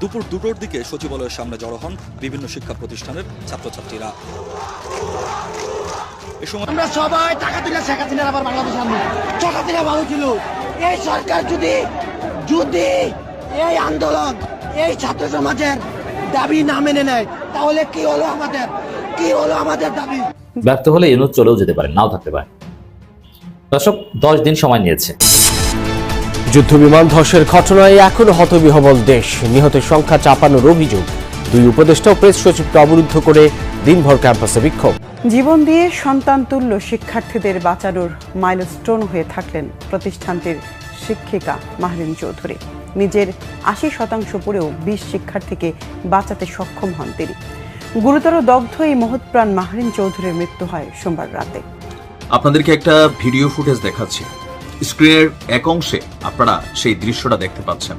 দুপুর দুটোর দিকে সচিবালয়ের সামনে জড়ো হন বিভিন্ন শিক্ষা প্রতিষ্ঠানের ছাত্রছাত্রীরা। এ সময় আমরা সবাই টাকা দিলে শেখ হাসিনার আবার বাংলাদেশে আনব। শেখ হাসিনা ভালো ছিল। এই সরকার যদি যদি এই আন্দোলন এই ছাত্র সমাজের দাবি না মেনে নেয় তাহলে কি হলো আমাদের? কি হলো আমাদের দাবি? ব্যর্থ হলে ইউনুস চলেও যেতে পারে নাও থাকতে পারে। দর্শক দশ দিন সময় নিয়েছে। যুদ্ধবিমান ধসের ঘটনায় এখনও হতবিহবল দেশ। নিহতের সংখ্যা চাপানোর অভিযোগ। দুই উপদেষ্টা ও প্রেস সচিবকে অবরুদ্ধ করে দিনভর ক্যাম্পাসে বিক্ষোভ। জীবন দিয়ে সন্তান তুল্য শিক্ষার্থীদের বাঁচানোর মাইলস্টোন হয়ে থাকলেন প্রতিষ্ঠানটির শিক্ষিকা মাহরিন চৌধুরী। নিজের আশি শতাংশ পড়েও বিশ শিক্ষার্থীকে বাঁচাতে সক্ষম হন তিনি। গুরুতর দগ্ধ এই মহৎপ্রাণ মাহরিন চৌধুরীর মৃত্যু হয় সোমবার রাতে। আপনাদেরকে একটা ভিডিও ফুটেজ দেখাচ্ছি। স্ক্রিনের এক অংশে আপনারা সেই দৃশ্যটা দেখতে পাচ্ছেন।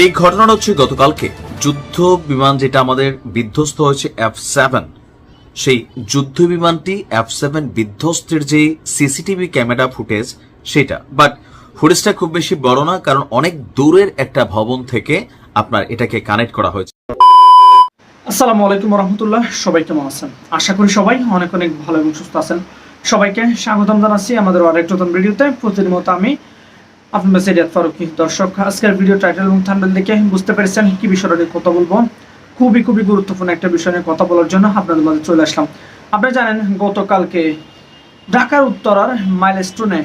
এই ঘটনাটা হচ্ছে গতকালকে। যুদ্ধ বিমান যেটা আমাদের বিধ্বস্ত হয়েছে এফ সেভেন সেই যুদ্ধ বিমানটি এফ সেভেন বিধ্বস্তের যে সিসিটিভি ক্যামেরা ফুটেজ, সেটা। বাট ফুটেজটা খুব বেশি বড় না, কারণ অনেক দূরের একটা ভবন থেকে আপনার এটাকে কানেক্ট করা হয়েছে। আসসালামু আলাইকুম রহমতুল্লাহ, সবাই কেমন আছেন? আশা করি সবাই অনেক অনেক ভালো এবং সুস্থ আছেন। সবাইকে স্বাগতম জানাচ্ছি আমাদের আরেক নতুন ভিডিওতে। প্রতিদিন মতো আমি আপনার সেরিয়াত ফারুকি, দর্শক, আজকের ভিডিও টাইটেল এবং থাম্বনেল দেখে বুঝতে পেরেছেন কি বিষয়টা নিয়ে কথা বলব। খুবই খুবই গুরুত্বপূর্ণ একটা বিষয় নিয়ে কথা বলার জন্য আপনাদের মাঝে চলে আসলাম। আপনারা জানেন, গতকালকে ঢাকার উত্তরার মাইলস্টোনে,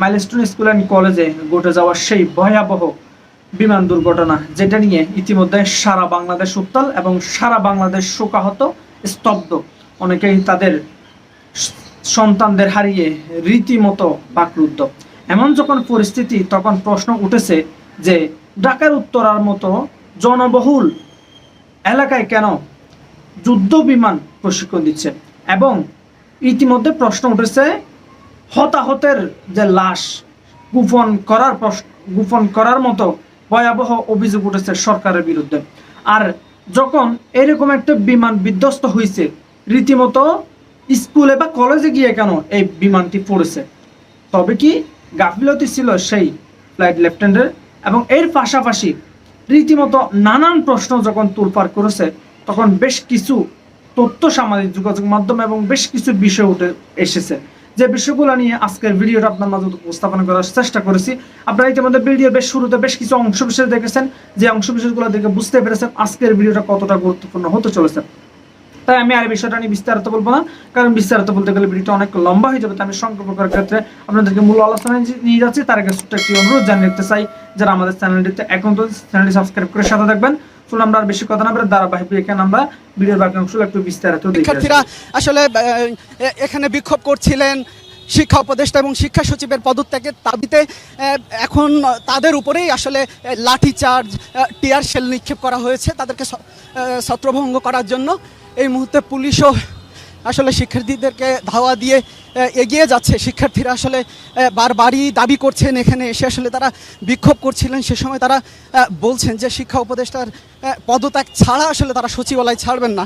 মাইলস্টোন স্কুল অ্যান্ড কলেজে ঘটে যাওয়া সেই ভয়াবহ বিমান দুর্ঘটনা, যেটা নিয়ে ইতিমধ্যে সারা বাংলাদেশ উত্তাল এবং সারা বাংলাদেশ শোকাহত, স্তব্ধ। অনেকেই তাদের সন্তানদের হারিয়ে রীতিমতো বাকরুদ্ধ। এমন যখন পরিস্থিতি, তখন প্রশ্ন উঠেছে যে, ঢাকার উত্তরার মতো জনবহুল এলাকায় কেন যুদ্ধ বিমান প্রশিক্ষণ দিচ্ছে? এবং ইতিমধ্যে প্রশ্ন উঠেছে, হতাহতের যে লাশ গোপন করার গোপন করার মতো ভয়াবহ অভিযোগ উঠেছে সরকারের বিরুদ্ধে। আর যখন এরকম একটা বিমান বিধ্বস্ত হয়েছে, রীতিমতো স্কুলে বা কলেজে গিয়ে কেন এই বিমানটি পড়েছে? তবে কি গাফিলতি ছিল সেই ফ্লাইট লেফটেন্যান্টের এবং এর পাশাপাশি রীতিমতো নানান প্রশ্ন যখন তোলপাড় করেছে, তখন বেশ কিছু তথ্য সামাজিক যোগাযোগ মাধ্যম এবং বেশ কিছু বিষয় উঠে এসেছে। যে বিষয়গুলো নিয়ে আজকের ভিডিওটা আপনার মাঝে উপস্থাপন করার চেষ্টা করেছি। আপনারা ইতিমধ্যে ভিডিও বেশ শুরুতে বেশ কিছু অংশ বিশেষ দেখেছেন। যে অংশ বিশেষগুলো দেখে বুঝতে পেরেছেন আজকের ভিডিওটা কতটা গুরুত্বপূর্ণ হতে চলেছে। তাই আমি আর বিষয়টা নিয়ে বিস্তারিত বলব না। কারণ বিস্তারিত বলতে গেলে ভিডিওটা অনেক লম্বা হয়ে যাবে তাই আমি সংক্ষেপ করার ক্ষেত্রে আপনাদেরকে মূল আলোচনায় নিয়ে যাচ্ছি। তার আগে ছোট্ট একটি অনুরোধ জানিয়ে রাখতে চাই, যারা আমাদের চ্যানেলটিতে এখন তো চ্যানেলটি সাবস্ক্রাইব করে সাথে থাকবেন। আমরা এখানে বিক্ষোভ করছিলেন শিক্ষা উপদেষ্টা এবং শিক্ষা সচিবের পদত্যাগের দাবিতে এখন তাদের উপরেই আসলে আহ, লাঠিচার্জ টিয়ার শেল নিক্ষেপ করা হয়েছে তাদেরকে ছত্রভঙ্গ করার জন্য। এই মুহূর্তে পুলিশও আসলে শিক্ষার্থীদেরকে ধাওয়া দিয়ে এগিয়ে যাচ্ছে। শিক্ষার্থীরা আসলে বারবারই দাবি করছেন এখানে এসে আসলে তারা বিক্ষোভ করছিলেন। সে সময় তারা বলছেন যে শিক্ষা উপদেষ্টার পদত্যাগ ছাড়া আসলে তারা সচিবালয় ছাড়বেন না।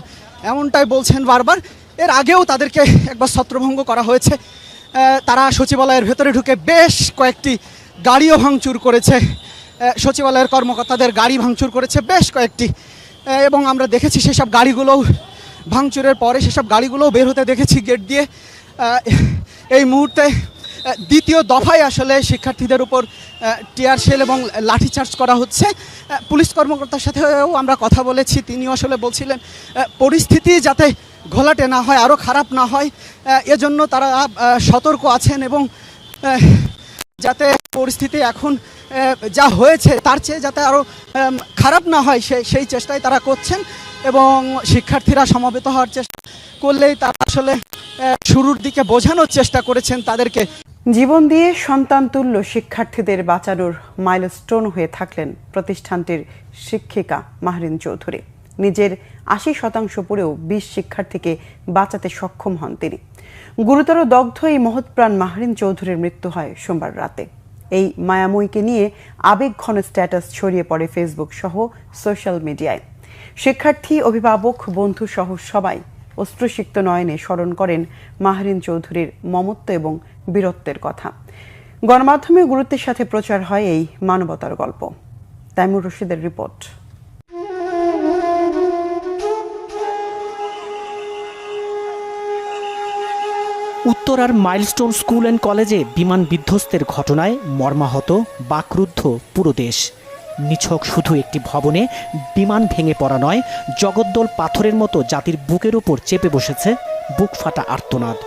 এমনটাই বলছেন বারবার। এর আগেও তাদেরকে একবার ছত্রভঙ্গ করা হয়েছে। তারা সচিবালয়ের ভেতরে ঢুকে বেশ কয়েকটি গাড়িও ভাঙচুর করেছে। সচিবালয়ের কর্মকর্তাদের গাড়ি ভাঙচুর করেছে বেশ কয়েকটি। এবং আমরা দেখেছি সেসব গাড়িগুলোও ভাঙচুরের পরে সেসব গাড়িগুলোও বের হতে দেখেছি গেট দিয়ে। এই মুহূর্তে দ্বিতীয় দফায় আসলে শিক্ষার্থীদের উপর টিয়ার সেল এবং লাঠিচার্জ করা হচ্ছে। পুলিশ কর্মকর্তার সাথেও আমরা কথা বলেছি। তিনিও আসলে বলছিলেন পরিস্থিতি যাতে ঘোলাটে না হয় আরও খারাপ না হয় এজন্য তারা সতর্ক আছেন এবং যাতে পরিস্থিতি এখন যা হয়েছে তার চেয়ে যাতে আরও খারাপ না হয় সেই সেই চেষ্টাই তারা করছেন এবং শিক্ষার্থীরা সমবেত হওয়ার চেষ্টা করলেই তারা আসলে শুরুর দিকে বোঝানোর চেষ্টা করেছেন তাদেরকে। জীবন দিয়ে সন্তান তুল্য শিক্ষার্থীদের বাঁচানোর মাইলস্টোন হয়ে থাকলেন প্রতিষ্ঠানটির শিক্ষিকা মাহরিন চৌধুরী। নিজের আশি শতাংশ পড়েও বিশ শিক্ষার্থীকে বাঁচাতে সক্ষম হন তিনি। গুরুতর দগ্ধ এই মহৎপ্রাণ মাহরিন চৌধুরীর মৃত্যু হয় সোমবার রাতে। এই মায়াময়ীকে নিয়ে আবেগঘন স্ট্যাটাস ছড়িয়ে পড়ে ফেসবুক সহ সোশ্যাল মিডিয়ায় শিক্ষার্থী, অভিভাবক, বন্ধু সহ সবাই অশ্রুসিক্ত নয়নে স্মরণ করেন মাহরিন চৌধুরীর মমত্ব এবং বীরত্বের কথা। গণমাধ্যমে গুরুত্বের সাথে প্রচার হয় এই মানবতার গল্প। তাইমুর রশিদের রিপোর্ট। উত্তরার মাইলস্টোন স্কুল অ্যান্ড কলেজে বিমান বিধ্বস্তের ঘটনায় মর্মাহত বাকরুদ্ধ পুরো দেশ। নিছক শুধু একটি ভবনে বিমান ভেঙে পড়া নয়, জগদ্দল পাথরের মতো জাতির বুকের ওপর চেপে বসেছে বুক ফাটা আর্তনাদ।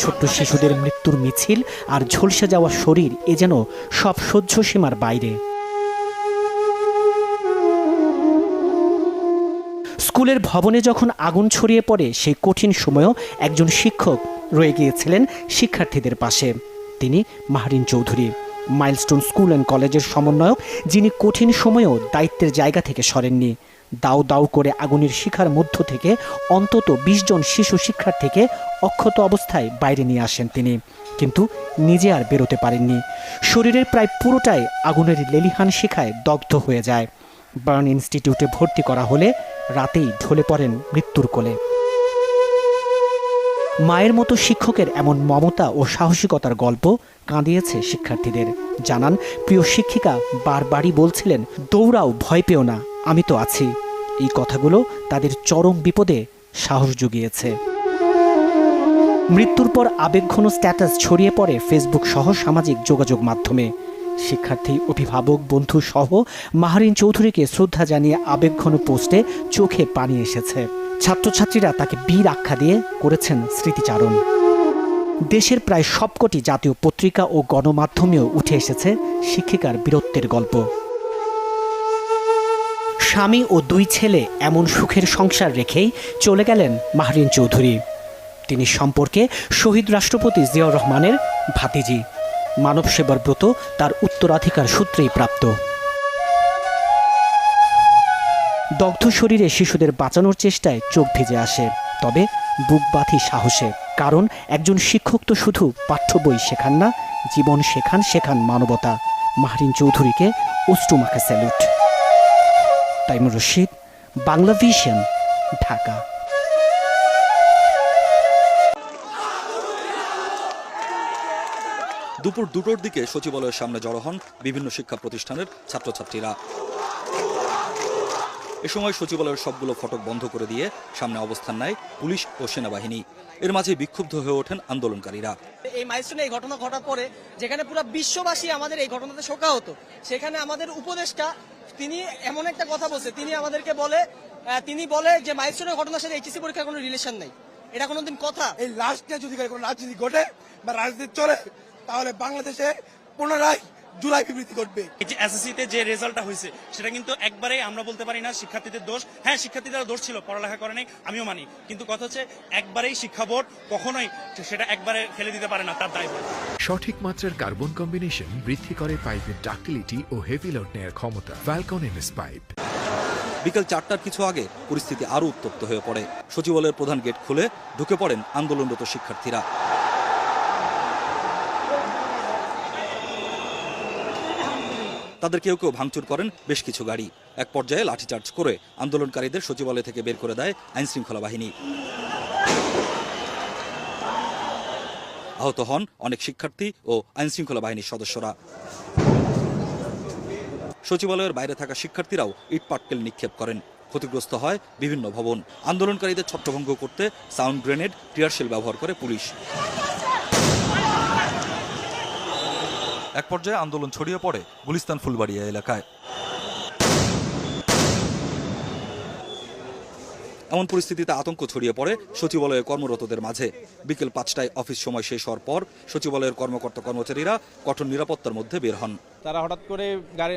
ছোট্ট শিশুদের মৃত্যুর মিছিল আর ঝলসে যাওয়া শরীর এ যেন সব সহ্য সীমার বাইরে। স্কুলের ভবনে যখন আগুন ছড়িয়ে পড়ে, সেই কঠিন সময়েও একজন শিক্ষক রয়ে গিয়েছিলেন শিক্ষার্থীদের পাশে। তিনি Mahrin Chowdhury, milestone school and কলেজের সমন্বয়ক, যিনি কঠিন সময়েও দায়িত্বের জায়গা থেকে সরেননি। দাউ দাউ করে আগুনের শিখার মধ্য থেকে অন্তত বিশ জন শিশু শিক্ষার্থীকে অক্ষত অবস্থায় বাইরে নিয়ে আসেন তিনি, কিন্তু নিজে আর বেরোতে পারেননি। শরীরের প্রায় পুরোটাই আগুনের লেলিহান শিখায় দগ্ধ হয়ে যায়। বার্ন ইনস্টিটিউটে ভর্তি করা হলে রাতেই ঢলে পড়েন মৃত্যুর কোলে। মায়ের মতো শিক্ষকের এমন মমতা ও সাহসিকতার গল্প কাঁদিয়েছে শিক্ষার্থীদের। জানান, প্রিয় শিক্ষিকা, বারবারই বলছিলেন, দৌড়াও, ভয় পেও না, আমি তো আছি। এই কথাগুলো তাদের চরম বিপদে সাহস জুগিয়েছে। মৃত্যুর পর আবেগঘন স্ট্যাটাস ছড়িয়ে পড়ে ফেসবুক সহ সামাজিক যোগাযোগ মাধ্যমে। শিক্ষার্থী, অভিভাবক, বন্ধু সহ মাহারিন চৌধুরীকে শ্রদ্ধা জানিয়ে আবেগঘন পোস্টে চোখে পানি এসেছে। ছাত্রছাত্রীরা তাকে বীর আখ্যা দিয়ে করেছেন স্মৃতিচারণ। দেশের প্রায় সবকটি জাতীয় পত্রিকা ও গণমাধ্যমেও উঠে এসেছে শিক্ষিকার বীরত্বের গল্প। স্বামী ও দুই ছেলে এমন সুখের সংসার রেখেই চলে গেলেন মাহরিন চৌধুরী। তিনি সম্পর্কে শহীদ রাষ্ট্রপতি জিয়াউর রহমানের ভাতিজি। মানব সেবার ব্রত তার উত্তরাধিকার সূত্রেই প্রাপ্ত। দগ্ধ শরীরে শিশুদের বাঁচানোর চেষ্টায় চোখ ভিজে আসে, তবে বুক বাঁধি সাহসে, কারণ একজন শিক্ষক তো শুধু পাঠ্য বই শেখান না, জীবন শেখান শেখান মানবতা। মাহরিন চৌধুরীকে অষ্টুমাখা স্যালুট। তাইমুর রশিদ, বাংলা ভিশন, ঢাকা। দুপুর দুটোর দিকে সচিবালয়ের সামনে জড়ো হন বিভিন্ন শিক্ষা প্রতিষ্ঠানের ছাত্রছাত্রীরা। এ সময় সচিবালয়ের সবগুলো ফটক বন্ধ করে দিয়ে সামনে অবস্থান নেয় পুলিশ ও সেনাবাহিনী। এর মাঝে বিক্ষুব্ধ হয়ে ওঠেন আন্দোলনকারীরা। এই মাইলস্টোনে এই ঘটনা ঘটার পরে যেখানে পুরো বিশ্ববাসী আমাদের এই ঘটনাতে শোকা হতো সেখানে আমাদের উপদেষ্টা তিনি এমন একটা কথা বলছে তিনি আমাদেরকে বলে আহ, তিনি বলে যে মাইলস্টোনের ঘটনার সাথে এইচএসসি পরীক্ষার কোনো রিলেশন নেই। এটা কোনোদিন কথা? এই লাস্টে যদি কোনো রাজনীতি ঘটে বা রাজনীতি চলে তাহলে বাংলাদেশে পুনরায় জুলাই বিবৃতি ঘটবে। এই যে এসএসসিতে যে রেজাল্টটা হয়েছে সেটা কিন্তু একবারে আমরা বলতে পারি না শিক্ষার্থীদের দোষ। হ্যাঁ শিক্ষার্থীদের দোষ ছিল পড়ালেখা করে নাই আমিও মানি। কিন্তু কথা হচ্ছে একবারেই শিক্ষা বোর্ড কখনোই সেটা একবারে ফেলে দিতে পারে না তার দায়ভার। সঠিক মাত্রার কার্বন কম্বিনেশন বৃদ্ধি করে পাইপের ডাক্টিলিটি ও হেভি লোড নেয়ার ক্ষমতা ফ্যালকন এমএস পাইপ বিকেল চারটার কিছু আগে পরিস্থিতি আরও উত্তপ্ত হয়ে পড়ে। সচিবালয়ের প্রধান গেট খুলে ঢুকে পড়েন আন্দোলনরত শিক্ষার্থীরা। তাদের কেউ কেউ ভাঙচুর করেন বেশ কিছু গাড়ি। এক পর্যায়ে লাঠিচার্জ করে আন্দোলনকারীদের সচিবালয় থেকে বের করে দেয় আইনশৃঙ্খলা বাহিনী। আহত হন অনেক শিক্ষার্থী ও আইনশৃঙ্খলা বাহিনীর সদস্যরা। সচিবালয়ের বাইরে থাকা শিক্ষার্থীরাও ইটপাটকেল নিক্ষেপ করেন। ক্ষতিগ্রস্ত হয় বিভিন্ন ভবন। আন্দোলনকারীদের ছত্রভঙ্গ করতে সাউন্ড গ্রেনেড টিয়ারশেল ব্যবহার করে পুলিশ। এক পর্যায়ে আন্দোলন ছড়িয়ে পড়ে গুলিস্তান ফুলবাড়িয়া এলাকায়। এমন পরিস্থিতিতে আতঙ্ক ছড়িয়ে পড়ে সচিবালয়ে কর্মরতদের মাঝে। বিকেল পাঁচটায় অফিস সময় শেষ হওয়ার পর সচিবালয়ের কর্মকর্তা কর্মচারীরা কঠোর নিরাপত্তার মধ্যে বের হন। তারা হঠাৎ করে গাড়ি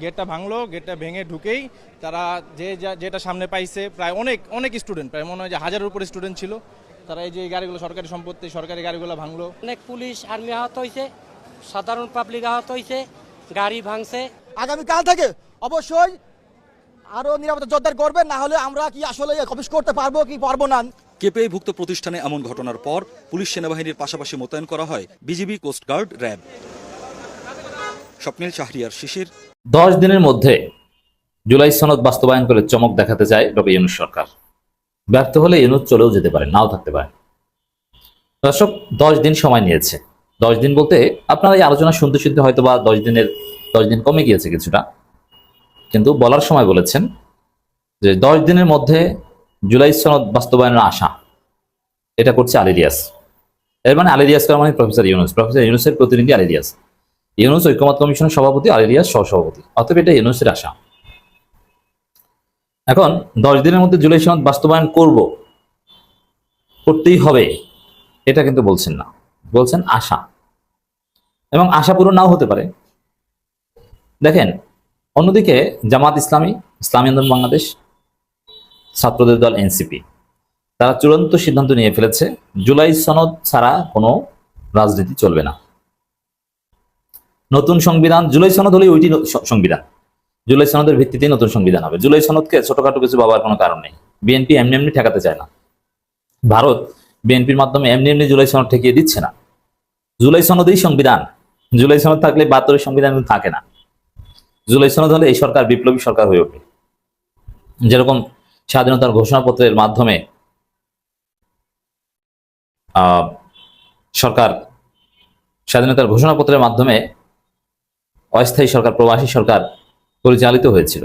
গেটটা ভাঙলো গেটটা ভেঙে ঢুকেই তারা যে যা- যেটা সামনে পাইছে প্রায় অনেক অনেক স্টুডেন্ট প্রায় মনে হয় যে হাজারের উপরে স্টুডেন্ট ছিল। তারা এই যে গাড়িগুলো সরকারি সম্পত্তি সরকারি গাড়িগুলো ভাঙলো। অনেক পুলিশ আর্মি আহত হয়েছে সাধারণ পাবলিক আহত হয়েছে গাড়ি ভাঙছে। আগামীকাল থেকে অবশ্যই আরও নিরাপত্তা জোরদার করবেন না হলে আমরা কি আসলে অফিস করতে পারব কি পারব না? কেপিআইভুক্ত প্রতিষ্ঠানে এমন ঘটনার পর পুলিশ সেনাবাহিনীর পাশাপাশি মোতায়েন করা হয় BGB coastguard RAB. Swapnil Shahriar Shishir. দশ দিনের মধ্যে জুলাই সনদ বাস্তবায়ন করে চমক দেখাতে চায় ডক্টর ইউনুস সরকার। ব্যর্থ হলে ইউনুস চলেও যেতে পারে নাও থাকতে পারে। দর্শক দশ দিন সময় নিয়েছে। দশ দিন বলতে আপনারা এই আলোচনা শুনতে শুনতে হয়তো বা দশ দিনের, দশ দিন কমে গিয়েছে কিছুটা। কিন্তু বলার সময় বলেছেন যে দশ দিনের মধ্যে জুলাই সনদ বাস্তবায়নের আশা, এটা করছে আলিরিয়াস। এর মানে আলিরিয়াস করার মানে প্রফেসর ইউনুস। প্রফেসর ইউনুসের প্রতিনিধি আলিরিয়াস। ইউনুস ঐক্যমত কমিশনের সভাপতি, আলিরিয়াস সহসভাপতি। অতএব এটা ইউনুসের আশা। এখন দশ দিনের মধ্যে জুলাই সনদ বাস্তবায়ন করব, করতেই হবে, এটা কিন্তু বলছেন না। বলছেন আশা। এবং আশা পূরণ নাও হতে পারে। দেখেন, অন্যদিকে জামাত ইসলামী ইসলামী আন্দোলন বাংলাদেশ, ছাত্রদের দল এনসিপি, তারা চূড়ান্ত সিদ্ধান্ত নিয়ে ফেলেছে, জুলাই সনদ ছাড়া কোনো রাজনীতি চলবে না। নতুন সংবিধান, জুলাই সনদ হলে ওইটি সংবিধান। জুলাই সনদের ভিত্তিতেই নতুন সংবিধান হবে। জুলাই সনদকে ছোটখাটো কিছু ভাবার কোনো কারণ নেই। বিএনপি এমনি এমনি ঠেকাতে চায় না। ভারত বিএনপির মাধ্যমে এমনি এমনি জুলাই সনদ ঠেকিয়ে দিচ্ছে না। জুলাই সনদেই সংবিধান। জুলাই সনদ থাকলে বাহাত্তরের সংবিধান থাকে না। জুলাই সনদ হলে এই সরকার বিপ্লবী সরকার হয়ে ওঠে। যেরকম স্বাধীনতার ঘোষণাপত্রের মাধ্যমে সরকার স্বাধীনতার ঘোষণাপত্রের মাধ্যমে অস্থায়ী সরকার, প্রবাসী সরকার পরিচালিত হয়েছিল।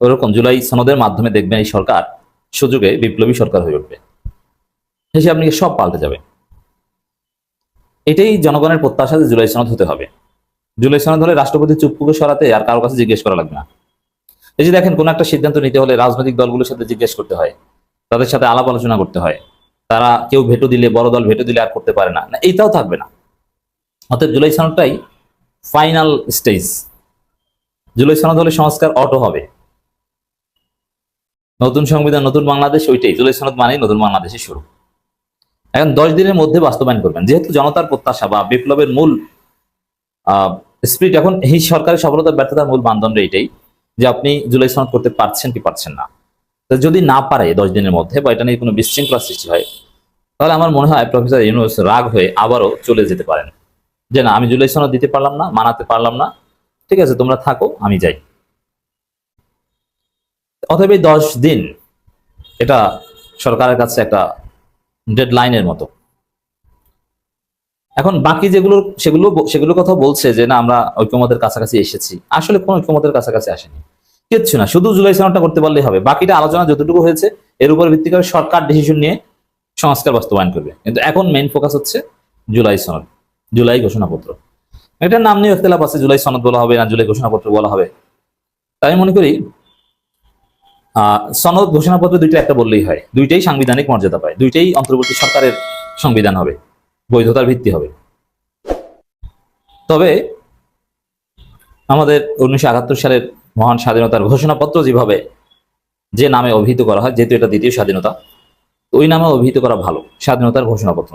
ওরকম জুলাই সনদের মাধ্যমে দেখবেন এই সরকার সুযোগে বিপ্লবী সরকার হয়ে উঠবে। হিসেবে আপনি সব পাল্টে যাবে। এটাই জনগণের প্রত্যাশা যে জুলাই সনদ হতে হবে। জুলাই সনদ হলে রাষ্ট্রপতি চুপ্পুকে সরাতে আর কারও কাছে জিজ্ঞেস করা লাগবে না। এই যে দেখেন, কোন একটা সিদ্ধান্ত নিতে হলে রাজনৈতিক দলগুলোর সাথে জিজ্ঞেস করতে হয়। তাদের সাথে আলাপ আলোচনা করতে হয়। তারা কেউ ভেটো দিলে, বড় দল ভেটো দিলে আর করতে পারে না। না, এইটাও থাকবে না। অর্থাৎ জুলাই সনদটাই ফাইনাল স্টেজ জুলাই সনদ হলে সংস্কার অটো হবে। নতুন সংবিধান, নতুন বাংলাদেশ, ওইটাই। জুলাই সনদ মানেই নতুন বাংলাদেশের শুরু। এখন দশ দিনের মধ্যে বাস্তবায়ন করবেন। যেহেতু জনতার প্রত্যাশা বা বিপ্লবের মূল স্পিরিট এখন এই সরকারের সফলতার ব্যর্থতার মূল মানদণ্ড এটাই যে আপনি জুলাই সনদ করতে পারছেন কি পারছেন না। যদি না পারে দশ দিনের মধ্যে বা এটা নিয়ে কোনো বিশৃঙ্খলা সৃষ্টি হয়, তাহলে আমার মনে হয় প্রফেসর ইউনুস রাগ হয়ে আবারও চলে যেতে পারেন। যে না, আমি জুলাই সনদ দিতে পারলাম না, মানাতে পারলাম না, ঠিক আছে, তোমরা থাকো, আমি যাই। এই দশ দিন এটা সরকারের কাছে একটা ডেডলাইনের মতো। এখন বাকি যেগুলো সেগুলো সেগুলো কথা বলছে যে, না, আমরা ঐক্যমতের কাছাকাছি এসেছি। আসলে কোন ঐক্যমতের কাছাকাছি আসেনি। কিচ্ছু না, শুধু জুলাই সনদটা করতে পারলেই হবে। বাকিটা আলোচনা যতটুকু হয়েছে, এর উপর ভিত্তি করে সরকার ডিসিশন নিয়ে সংস্কার বাস্তবায়ন করবে। কিন্তু এখন মেইন ফোকাস হচ্ছে জুলাই সনদ, জুলাই ঘোষণাপত্র। এটার নাম নিয়ে ইখতলাফ আছে, জুলাই সনদ বলা হবে না, জুলাই ঘোষণাপত্র বলা হবে। তাই মনে করি সনদ, ঘোষণাপত্র দুইটা একটা বললেই হয়। দুইটাই সাংবিধানিক মর্যাদা পায়। দুইটাই অন্তর্বর্তী সরকারের সংবিধান হবে। বৈধতার ভিত্তি হবে। তবে আমাদের উনিশশো একাত্তর সালের মহান স্বাধীনতার ঘোষণাপত্র যেভাবে যে নামে অভিহিত করা হয়, যেহেতু এটা দ্বিতীয় স্বাধীনতা, ওই নামে অভিহিত করা ভালো, স্বাধীনতার ঘোষণাপত্র।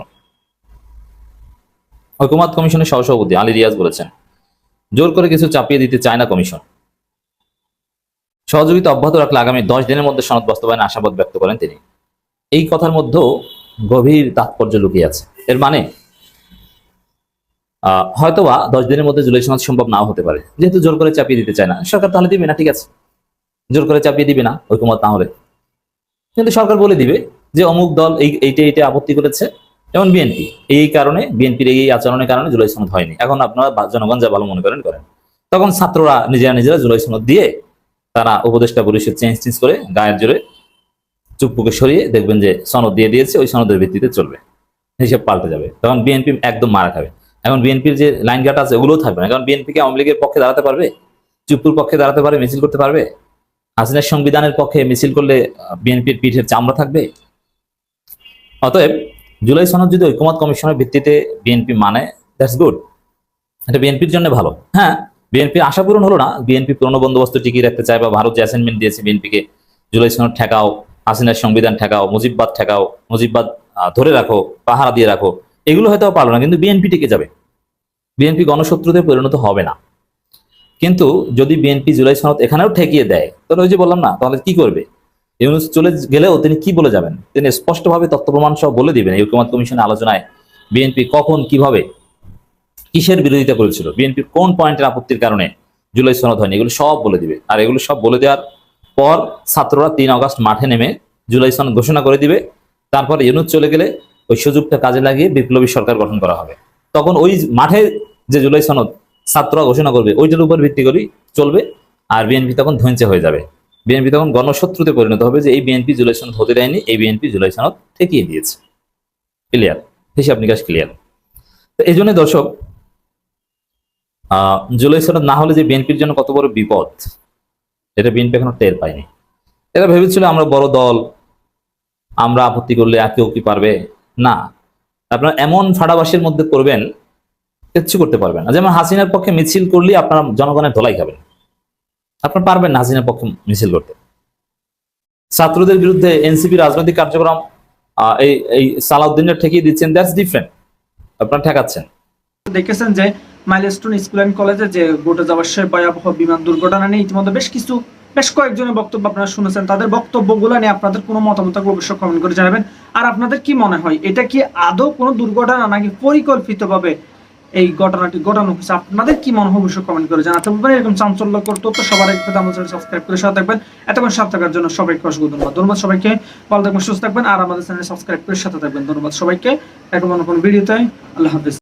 ঐকমত কমিশনের সহসভাপতি আলী রিয়াজ বলেছেন, জোর করে কিছু চাপিয়ে দিতে চায় না কমিশন। সহযোগিতা অব্যাহত রাখলে আগামী দশ দিনের মধ্যে সনদ বাস্তবায়নে আশাবাদ ব্যক্ত করেন তিনি। এই কথার মধ্যেও গভীর তাৎপর্য লুকিয়ে আছে। এর মানে হয়তোবা দশ দিনের মধ্যে জুলাই সনদ সম্ভব নাও হতে পারে। যেহেতু জোর করে চাপিয়ে দিতে চায় না। সরকার তাহলে দিবে না, ঠিক আছে। জোর করে চাপিয়ে দিবে না ঐকমত না হলে। কিন্তু সরকার বলে দিবে যে অমুক দল এই, এইটা এইটা আপত্তি করেছে। যেমন বিএনপি। এই কারণে বিএনপির এই আচরণের কারণে জুলাই সনদ হয়নি। এখন আপনারা জনগণ যা ভালো মনে করেন করেন। তখন ছাত্ররা নিজেরা নিজেরা জুলাই সনদ দিয়ে তারা উপদেষ্টা পরিষদ চেঞ্জ চেঞ্জ করে গায়ের জোরে চুপ্পুকে সরিয়ে দেখবেন যে সনদ দিয়ে দিয়েছে, ওই সনদের ভিত্তিতে চলবে। হিসেব পাল্টে যাবে। তখন বিএনপি একদম মারা খাবে। এখন বিএনপির যে লাইন গাট আছে, ওগুলোও থাকবে না। কারণ বিএনপি কে আওয়ামী লীগের পক্ষে দাঁড়াতে পারবে? চুপ্পুর পক্ষে দাঁড়াতে পারবে, মিছিল করতে পারবে? হাসিনার সংবিধানের পক্ষে মিছিল করলে বিএনপির পিঠের চামড়া থাকবে? অতএব জুলাই সনদ যদি ঐকমত কমিশনের ভিত্তিতে বিএনপি মানে দ্যাটস গুড এটা বিএনপির জন্য ভালো। হ্যাঁ বিএনপির আশা পূরণ হলো না। বিএনপি পুরনো বন্দোবস্ত টিকিয়ে রাখতে চায় বা ভারত যে অ্যাসাইনমেন্ট দিয়েছে বিএনপিকে, জুলাই সনদ ঠেকাও, হাসিনার সংবিধান ঠেকাও, মুজিববাদ ঠেকাও, মুজিববাদ ধরে রাখো, পাহারা দিয়ে রাখো, এগুলো হয়তো পারল না, কিন্তু বিএনপি টিকে যাবে। বিএনপি গণশত্রুতে পরিণত হবে না। কিন্তু যদি বিএনপি জুলাই সনদ এখানেও ঠেকিয়ে দেয়, তাহলে ওই যে বললাম না, তাহলে কি করবে? ইউনুস চলে গেলেও তিনি কি বলে যাবেন? তিনি স্পষ্টভাবে তথ্য প্রমাণ সহ বলে দিবেন। ঐক্যমত কমিশনের আলোচনায় বিএনপি কখন, কীভাবে কিসের বিরোধিতা করেছিল? বিএনপির কোন পয়েন্টের আপত্তির কারণে জুলাই সনদ হয়নি? এগুলো সব বলে দিবে। আর এগুলো সব বলে দেওয়ার পর ছাত্ররা তিন আগস্ট মাঠে নেমে জুলাই সনদ ঘোষণা করে দিবে। তারপর ইউনুস চলে গেলে ওই সুযোগটা কাজে লাগিয়ে বিপ্লবী সরকার গঠন করা হবে। তখন ওই মাঠে যে জুলাই সনদ ছাত্ররা ঘোষণা করবে, ওইটার উপর ভিত্তি করেই চলবে আর বিএনপি তখন ধ্বংসে হয়ে যাবে। বিএনপি তখন গণশত্রুতে পরিণত হবে যে এই বিএনপি জুলাই সনদ হতে দেয়নি, এই বিএনপি জুলাই সনদ ঠেকিয়ে দিয়েছে। ক্লিয়ার? হিসাব নিকাশ ক্লিয়ার? তো এই জন্য দর্শক জুলাই সনদ না হলে যে বিএনপির জন্য কত বড় বিপদ, এটা বিএনপি এখনও টের পায়নি। এরা ভেবেছিল আমরা বড় দল, আমরা আপত্তি করলে কেউ কি পারবে? না। আপনারা এমন ফাড়াবাসের মধ্যে করবেন কিচ্ছু করতে পারবেন না। যেমন হাসিনার পক্ষে মিছিল করলে আপনারা জনগণের ধোলাই খাবেন। আপনারা পারবেন না হাসিনার পক্ষে মিছিল করতে। ছাত্রদের বিরুদ্ধে এনসিপি রাজনৈতিক কার্যক্রম এই এই সালাউদ্দিনের ঠেকিয়ে দিচ্ছেন দ্যাটস ডিফারেন্ট আপনারা ঠেকাচ্ছেন। দেখেছেন যে মাইলস্টোন স্কুল অ্যান্ড কলেজে যে ঘটে যাওয়ার সে ভয়াবহ বিমান দুর্ঘটনা নিয়ে ইতিমধ্যে বেশ কিছু, বেশ কয়েকজনের বক্তব্য আপনারা শুনেছেন। তাদের বক্তব্যগুলো নিয়ে আপনাদের কোনো মতামত অবশ্যই কমেন্ট করে জানাবেন। আর আপনাদের কি মনে হয়, এটা কি আদৌ কোনো দুর্ঘটনা নাকি পরিকল্পিতভাবে এই ঘটনাটি ঘটানো হয়েছে? আপনাদের কি মনে হয় অবশ্যই কমেন্ট করে জানাতে পারবেন। এরকম চাঞ্চল্যকর তথ্য সবার একটু আমার চ্যানেল সাবস্ক্রাইব করে সাথে থাকবেন। এতক্ষণ সাথে থাকার জন্য সবাইকে অসংখ্য ধন্যবাদ। ধন্যবাদ সবাইকে। ভালো থাকবেন, সুস্থ থাকবেন। আর আমাদের চ্যানেল সাবস্ক্রাইব করে সাথে থাকবেন। ধন্যবাদ সবাইকে। এখন অন্য কোনো ভিডিওতে আল্লাহ হাফিজ।